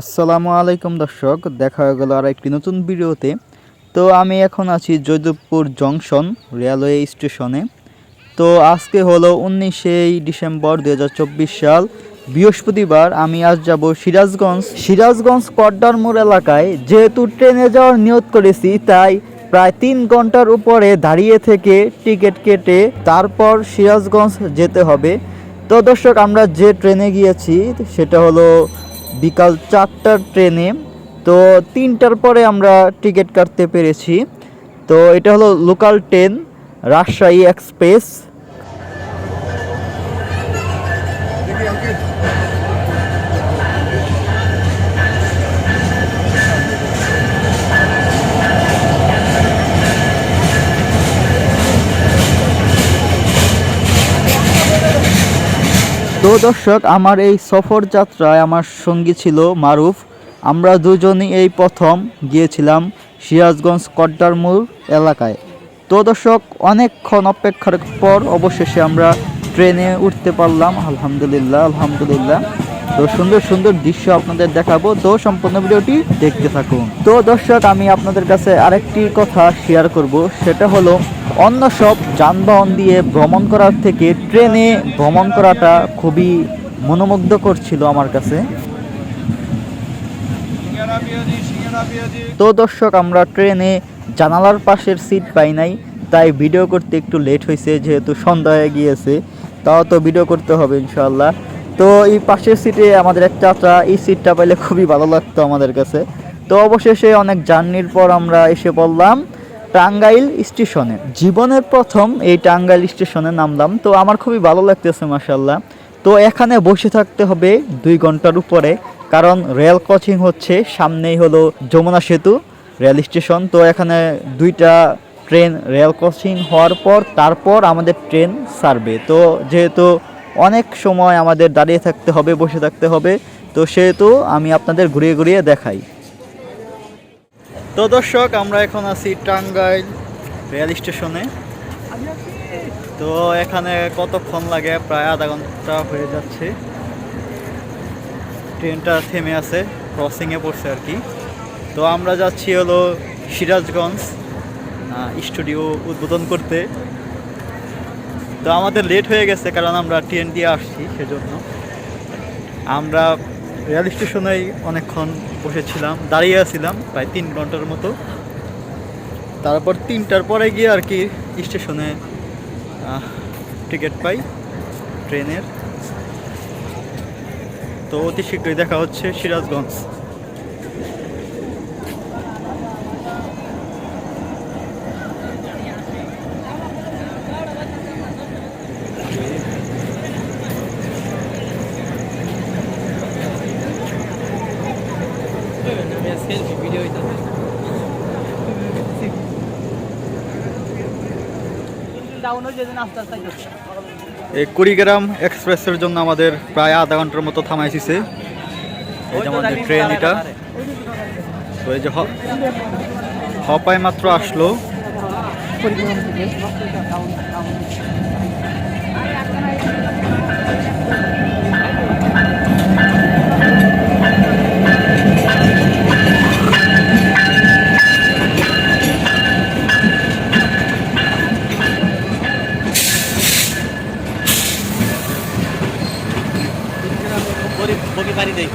আসসালামু আলাইকুম দর্শক, দেখা হয়ে গেল আর একটি নতুন ভিডিওতে। তো আমি এখন আছি জয়দেবপুর জংশন রেলওয়ে স্টেশনে। তো আজকে হলো উনিশে ডিসেম্বর দুই হাজার চব্বিশ সাল, বৃহস্পতিবার আমি আজ যাব সিরাজগঞ্জ। সিরাজগঞ্জ কড্ডার মোড় এলাকায় যেহেতু ট্রেনে যাওয়ার নিয়ত করেছি, তাই প্রায় তিন ঘণ্টার উপরে দাঁড়িয়ে থেকে টিকিট কেটে তারপর সিরাজগঞ্জ যেতে হবে। তো দর্শক, আমরা যে ট্রেনে গিয়েছি, সেটা হলো বিকাল চারটার ট্রেনে। তো তিনটার পরে আমরা টিকিট কাটতে পেরেছি। তো এটা হলো লোকাল ট্রেন, রাজশাহী এক্সপ্রেস। তো দর্শক, আমার এই সফর যাত্রায় আমার সঙ্গী ছিল মারুফ। আমরা দুজনই এই প্রথম গিয়েছিলাম সিরাজগঞ্জ কড্ডারমুর এলাকায়। তো দর্শক, অনেকক্ষণ অপেক্ষার পর অবশেষে আমরা ট্রেনে উঠতে পারলাম। আলহামদুলিল্লাহ আলহামদুলিল্লাহ। তো সুন্দর সুন্দর দৃশ্য আপনাদের দেখাবো। তো সম্পূর্ণ ভিডিওটি দেখতে থাকুন। তো দর্শক, আমি আপনাদের কাছে আরেকটি কথা শেয়ার করব। সেটা হলো, অন্য সব যানবাহন দিয়ে ভ্রমণ করার থেকে ট্রেনে ভ্রমণ করাটা খুবই মনোমুগ্ধ করছিল আমার কাছে। তো দর্শক, আমরা ট্রেনে জানালার পাশের সিট পাই নাই, তাই ভিডিও করতে একটু লেট হয়েছে যেহেতু সন্ধ্যা হয়ে গিয়েছে। তাও তো ভিডিও করতে হবে ইনশাল্লাহ তো এই পাশের সিটে আমাদের এক চাচা, এই সিটটা পাইলে খুবই ভালো লাগতো আমাদের কাছে। তো অবশেষে অনেক জার্নির পর আমরা এসে পড়লাম টাঙ্গাইল স্টেশনে। জীবনের প্রথম এই টাঙ্গাইল স্টেশনে নামলাম। তো আমার খুবই ভালো লাগতেছে মাসাল্লাহ তো এখানে বসে থাকতে হবে দুই ঘণ্টার উপরে, কারণ রেল কোচিং হচ্ছে, সামনেই হলো যমুনা সেতু, রেল স্টেশন। তো এখানে দুইটা ট্রেন রেল কোচিং হওয়ার পর, তারপর আমাদের ট্রেন ছাড়বে তো যেহেতু অনেক সময় আমাদের দাঁড়িয়ে থাকতে হবে, বসে থাকতে হবে। তো সেহেতু আমি আপনাদের ঘুরিয়ে ঘুরিয়ে দেখাই। তো দর্শক, আমরা এখন আছি টাঙ্গাইল রেল স্টেশনে। তো এখানে কতক্ষণ লাগে? প্রায় আধা ঘণ্টা হয়ে যাচ্ছে। ট্রেনটা থেমে আছে ক্রসিংয়ে পড়ছে আর কি। তো আমরা যাচ্ছি হলো সিরাজগঞ্জ স্টুডিও উদ্বোধন করতে। তো আমাদের লেট হয়ে গেছে, কারণ আমরা ট্রেন দিয়ে আসছি সেজন্য। আমরা রেল স্টেশনেই অনেকক্ষণ বসেছিলাম, দাঁড়িয়ে আছিলাম প্রায় তিন ঘণ্টার মতো। তারপর তিনটার পরে গিয়ে আর কি স্টেশনে টিকিট পাই ট্রেনের। তো অতি শীঘ্রই দেখা হচ্ছে সিরাজগঞ্জ। এই কুড়িগ্রাম এক্সপ্রেসের জন্য আমাদের প্রায় আধা ঘণ্টার মতো থামাইছিছে এই যে আমাদের ট্রেন এটা। তো এই যে হপায় মাত্র আসলো। বগি পারি দেই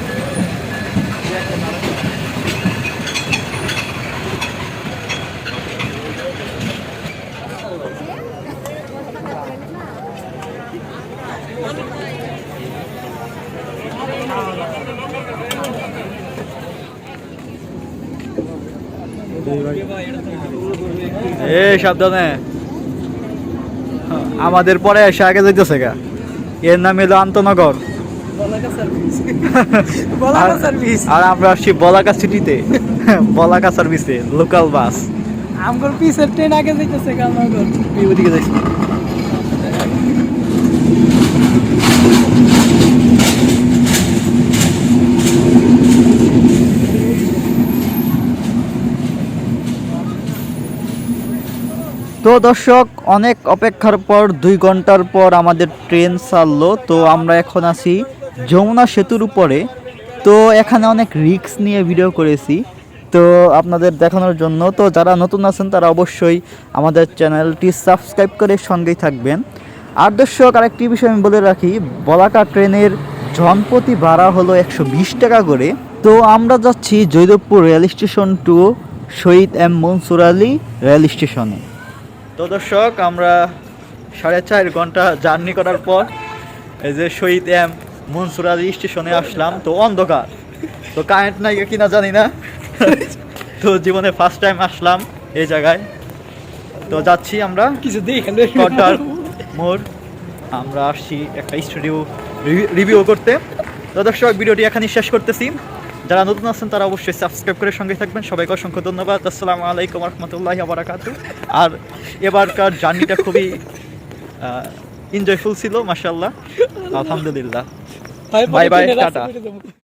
এ, সাবধানে। আমাদের পরে এসে আগে যাইতেছে গা। এর নাম এলো আন্তনগর। আর- সার্ভিস আর আমরা আসছি বলাকা সিটিতে। বলাকা সার্ভিসে লোকাল বাস। আমগর পিসের ট্রেন আগে যাইতেছে কালনগর ওদিকে যাইছি তো দর্শক অনেক অপেক্ষার পর দুই ঘণ্টার পর আমাদের ট্রেন ছাড়লো। তো আমরা এখন আছি যমুনা সেতুর উপরে। তো এখানে অনেক রিস্ক নিয়ে ভিডিও করেছি। তো আপনাদের দেখানোর জন্য। তো যারা নতুন আছেন, তারা অবশ্যই আমাদের চ্যানেলটি সাবস্ক্রাইব করে সঙ্গেই থাকবেন। আর দর্শক, আরেকটি বিষয় আমি বলে রাখি বলাকা ট্রেনের জনপ্রতি ভাড়া হলো একশো বিশ টাকা করে। তো আমরা যাচ্ছি Joydebpur rail station to Shahid M Mansur Ali rail স্টেশনে। তো দর্শক, আমরা সাড়ে চার ঘণ্টা জার্নি করার পর এই যে শহীদ এম মনসুর আলী স্টেশনে আসলাম তো অন্ধকার। তো কারেন্ট নাই কিনা জানি না। তো জীবনে ফার্স্ট টাইম আসলাম এই জায়গায়। তো যাচ্ছি আমরা কিছু কটার মোর আমরা আসছি একটা স্টুডিও রিভিউ করতে। তো দর্শক ভিডিওটি এখানেই শেষ করতেছি। যারা নতুন আছেন তারা অবশ্যই সাবস্ক্রাইব করে সঙ্গে থাকবেন। সবাইকে অসংখ্য ধন্যবাদ। আসসালামু আলাইকুম রহমতুল্লাহ বারাকাতু আর এবারকার জার্নিটা খুবই এনজয়ফুল ছিল মাসাল্লাহ আলহামদুলিল্লাহ। Bye bye tata.